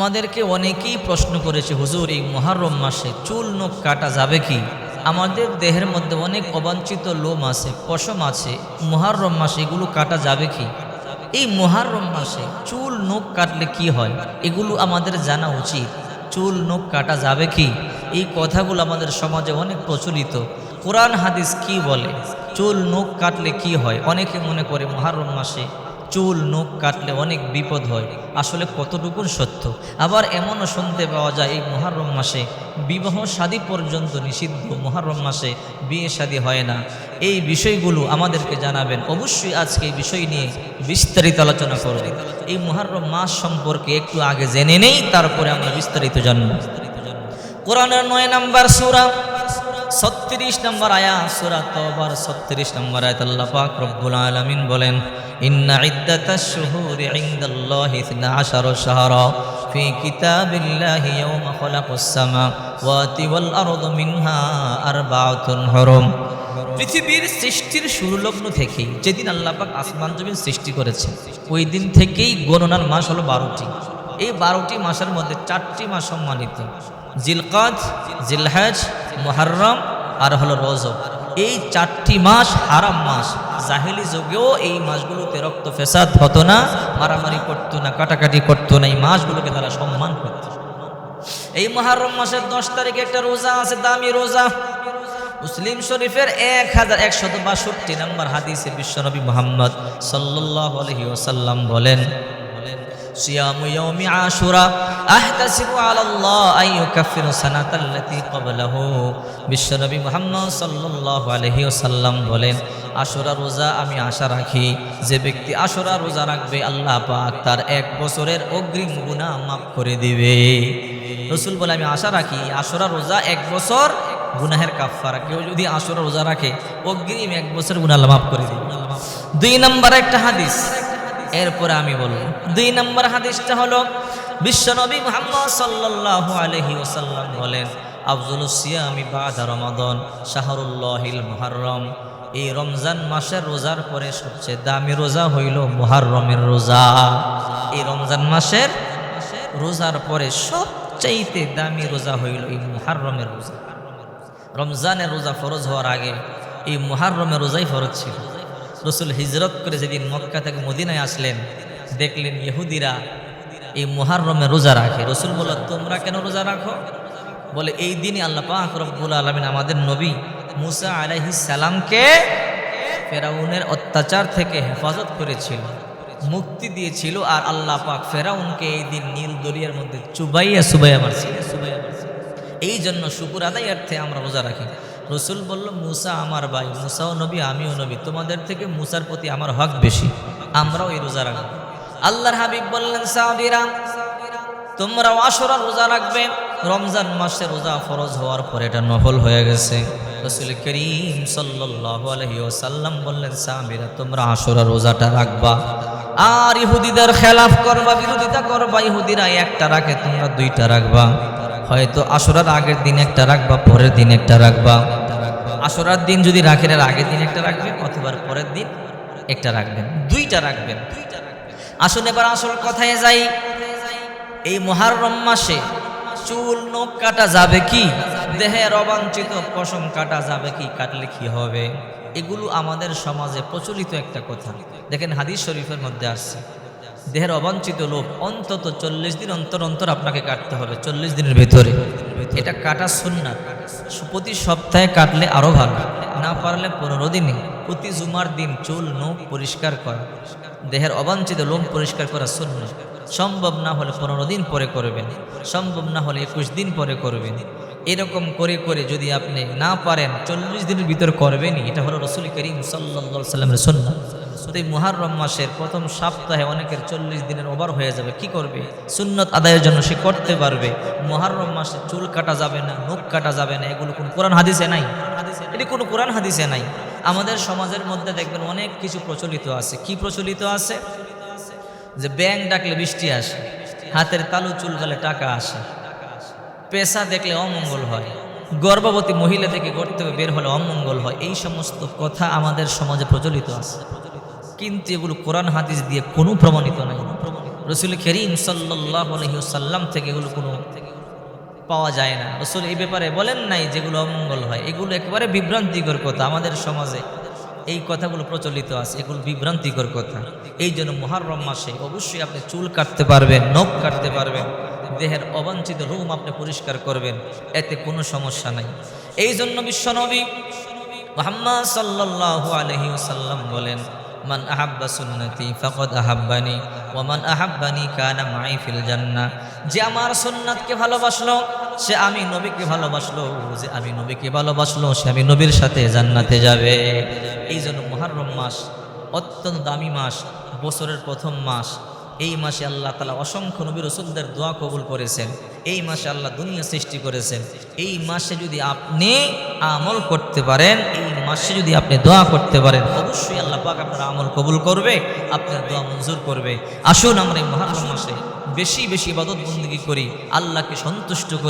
আমাদেরকে অনেকেই প্রশ্ন করেছে, হুজুর, এই মহারম মাসে চুল, নখ কাটা যাবে কি? আমাদের দেহের মধ্যে অনেক অবাঞ্ছিত লোম আছে, পশম আছে। মহারম মাসে এগুলো কাটা যাবে কি? এই মহারম মাসে চুল, নখ কাটলে কি হয়? এগুলো আমাদের জানা উচিত। চুল, নখ কাটা যাবে কি? এই কথাগুলো আমাদের সমাজে অনেক প্রচলিত। কোরআন হাদিস কি বলে? চুল, নখ কাটলে কি হয়? অনেকে মনে করে মহারম মাসে চুল নখ কাটলে অনেক বিপদ হয়। আসলে কতটুকু সত্য? আবার এমনও শুনতে পাওয়া যায়, এই মহারম মাসে বিবাহ শাদী পর্যন্ত নিষিদ্ধ। মহারম মাসে বিয়ে শাদী হয় না। এই বিষয়গুলো আমাদেরকে জানাবেন। অবশ্যই আজকে এই বিষয় নিয়ে বিস্তারিত আলোচনা করব। এই মহারম মাস সম্পর্কে একটু আগে জেনে নেই, তারপরে আমরা বিস্তারিত জানব। কোরআনের নয় নাম্বার সুরা ছত্রিশ নম্বর আয়া সুরা ছত্রিশ নম্বর আয়াত, আল্লাহ পাক রব্বুল আলামিন বলেন, ইন্না ইদ্দাতাশ শুহুরি ইনদাল্লাহি 12 শাহরা, ফি কিতাবিল্লাহি ইয়াওমা খালাকাস সামাওয়াতি ওয়াল আরদু মিনহা আরবাআতুন হুরুম। পৃথিবীর সৃষ্টির শুরুলগ্ন থেকেই যেদিন আল্লাপাক আসমান জমিন সৃষ্টি করেছে ওই দিন থেকেই গণনার মাস হলো বারোটি। এই বারোটি মাসের মধ্যে চারটি মাস সম্মানিত। জিলকাদ, জিলহাজ, মুহাররম আর হলো রজব। এই চারটি মাস হারাম মাস। জাহেলি যুগেও এই মাসগুলোতে রক্ত ফেসাদ হতো না, মারামারি করতো না, কাটাকাটি করতো না, এই মাসগুলোকে তারা সম্মান করত। এই মহারম মাসের দশ তারিখে একটা রোজা আছে, দামি রোজা। মুসলিম শরীফের এক হাজার একশত বাষট্টি নম্বর হাদিসে বিশ্বনবী মোহাম্মদ সাল্লাহ আলহি ওসাল্লাম বলেন صيام يوم عاشوراء احتسب على الله ان يكفر السنه التي قبله বিশ্বনবী মুহাম্মদ সাল্লাল্লাহু আলাইহি ওয়াসাল্লাম বলেন আশুরা রোজা আমি আশা রাখি যে ব্যক্তি আশুরা রোজা রাখবে আল্লাহ পাক তার এক বছরের অগ্রিম গুনাহ মাফ করে দিবে রসুল বলে আমি আশা রাখি আশুরা রোজা এক বছর গুনাহের কাফারা কেউ যদি আশুরা রোজা রাখে অগ্রিম এক বছর গুনাহ মাফ করে দিবে দুই নম্বর একটা হাদিস এরপরে আমি বলব। দুই নম্বর হাদিসটা হলো, বিশ্বনবী মুহাম্মদ সাল্লাল্লাহু আলাইহি ওসাল্লাম বলেন, আফজুল সিয়ামি বাদা রমাদন শাহরুল্লাহিল মুহাররম। এই রমজান মাসের রোজার পরে সবচেয়ে দামি রোজা হইল মুহাররমের রোজা। এই রমজান মাসের রোজার পরে সবচাইতে দামি রোজা হইল এই মুহাররমের রোজা। রমজানের রোজা ফরজ হওয়ার আগে এই মুহাররমের রোজাই ফরজ ছিল। রসুল হিজরত করে যেদিন মক্কা থেকে মদিনায় আসলেন, দেখলেন ইহুদিরা এই মুহাররমে রোজা রাখে। রসুল বলল, তোমরা কেন রোজা রাখো? বলে, এই দিনই আল্লাহ পাক রব্বুল আলমিন আমাদের নবী মুসা আলাইহি সালামকে ফেরাউনের অত্যাচার থেকে হেফাজত করেছিল, মুক্তি দিয়েছিল আর আল্লাহ পাক ফেরাউনকে এই দিন নীল দরিয়ার মধ্যে চুবাইয়া সুবাইয়া মারছিল সুবাইয়া মারছিল। এই জন্য শুকুর আদায় অর্থে আমরা রোজা রাখি। রসুল বলল, মুসা আমার ভাই, মুসাও নবী, আমিও নবী। তোমাদের থেকে মুসার প্রতি আমার হক বেশি। আমরাও এই রোজা রাখব। আল্লাহর হাবিব বললেন সাউদিরা তোমরাও আসরা রোজা রাখবে। রমজান মাসে রোজা ফরজ হওয়ার পর এটা নফল হয়ে গেছে। রসুল করিম সাল্লাল্লাহু আলাইহি ওয়াসাল্লাম বললেন সামিরা তোমরা আসরা রোজাটা রাখবা। আর ইহুদিদের খেলাফ করবা, বিরোধিতা করবা, ইহুদিরা একটা রাখে তোমরা দুইটা রাখবা। হয়তো আসরার আগের দিন একটা রাখবা, পরের দিন একটা রাখবা। আসরার দিন যদি রাখেন, এর আগের দিন একটা রাখবেন, অথবা পরের দিন একটা রাখবেন। দুইটা রাখবেন। আসুন এবার আসল কথায় যাই। এই মহারম মাসে চুল নখ কাটা যাবে কি? দেহের অবাঞ্ছিত পশম কাটা যাবে কি, কাটলে কি হবে? এগুলো আমাদের সমাজে প্রচলিত একটা কথা। দেখেন হাদিস শরীফের মধ্যে আসছে। দেহের অবাঞ্ছিত লোক অন্তত চল্লিশ দিন অন্তর অন্তর আপনাকে কাটতে হবে, চল্লিশ দিনের ভেতরে। এটা কাটা সুন্না প্রতি সপ্তাহে কাটলে আরও ভালো। না পারলে পনেরো দিনে। প্রতি জুমার দিন চুল, নখ পরিষ্কার করা। দেহের অবাঞ্ছিত লোম পরিষ্কার করা শূন্য সম্ভব না হলে পনেরো দিন পরে করবেন। সম্ভব না হলে একুশ দিন পরে করবেন। এরকম করে করে যদি আপনি না পারেন, চল্লিশ দিনের ভিতর করবেনই। এটা হলো রসুল করিম সাল্লা সাল্লামের সন্না তো এই মাসের প্রথম সপ্তাহে অনেকের চল্লিশ দিনের ওভার হয়ে যাবে। কি করবে? সুন্নত আদায়ের জন্য সে করতে পারবে। মুহাররম মাসে চুল কাটা যাবে না নখ কাটা যাবে না, এগুলো কোনো কোরআন হাদিসে নাই? এটি কোনো কোরআন হাদিসে নাই। আমাদের সমাজের মধ্যে দেখবেন অনেক কিছু প্রচলিত আছে। কি প্রচলিত আছে? যে ব্যাং ডাকলে বৃষ্টি আসে, হাতের তালু চুল গেলে টাকা আসে। পেশা দেখলে অমঙ্গল হয়। গর্ভবতী মহিলা থেকে গড়তে বের হলে অমঙ্গল হয়। এই সমস্ত কথা আমাদের সমাজে প্রচলিত আছে। কিন্তু এগুলো কোরআন, হাদিস দিয়ে কোনো প্রমাণিত নাই। রসুল করিম সাল্লাহ আলহিউসাল্লাম থেকে এগুলো কোনো পাওয়া যায় না। রসুল এই ব্যাপারে বলেন নাই যেগুলো অমঙ্গল হয়। এগুলো একেবারে বিভ্রান্তিকর কথা। আমাদের সমাজে এই কথাগুলো প্রচলিত আছে। এগুলো বিভ্রান্তিকর কথা। এই জন্য মহারম মাসে অবশ্যই আপনি চুল কাটতে পারবেন, নখ কাটতে পারবেন। দেহের অবাঞ্ছিত রুম আপনি পরিষ্কার করবেন, এতে কোনো সমস্যা নাই। এই জন্য বিশ্বনবী মোহাম্মদ সাল্লাল্লাহু আলাইহি ওয়াসাল্লাম বলেন, মান আহাব্বা সুন্নতি ফাকাদ আহাব্বানি, ওয়া মান আহাব্বানি কানা মাই ফিল জান্নাহ যে আমার সুন্নাতকে ভালোবাসলো, সে আমি নবীকে ভালোবাসলো, যে আমি নবীকে ভালোবাসলো, সে আমি নবীর সাথে জান্নাতে যাবে। এই জন্য মুহররম মাস অত্যন্ত দামি মাস, বছরের প্রথম মাস। এই মাসে আল্লাহ তালা অসংখ্য নবী রসুলদের দোয়া কবুল করেছেন। এই মাসে আল্লাহ দুনিয়া সৃষ্টি করেছেন। এই মাসে যদি আপনি আমল করতে পারেন, এই মাসে যদি আপনি দোয়া করতে পারেন, অবশ্যই আল্লাহ পাক আপনার আমল কবুল করবে, আপনার দোয়া মঞ্জুর করবে। আসুন আমরা এই মহারম মাসে বেশি বেশি বাদত বন্দী করি, আল্লাহকে সন্তুষ্ট করি।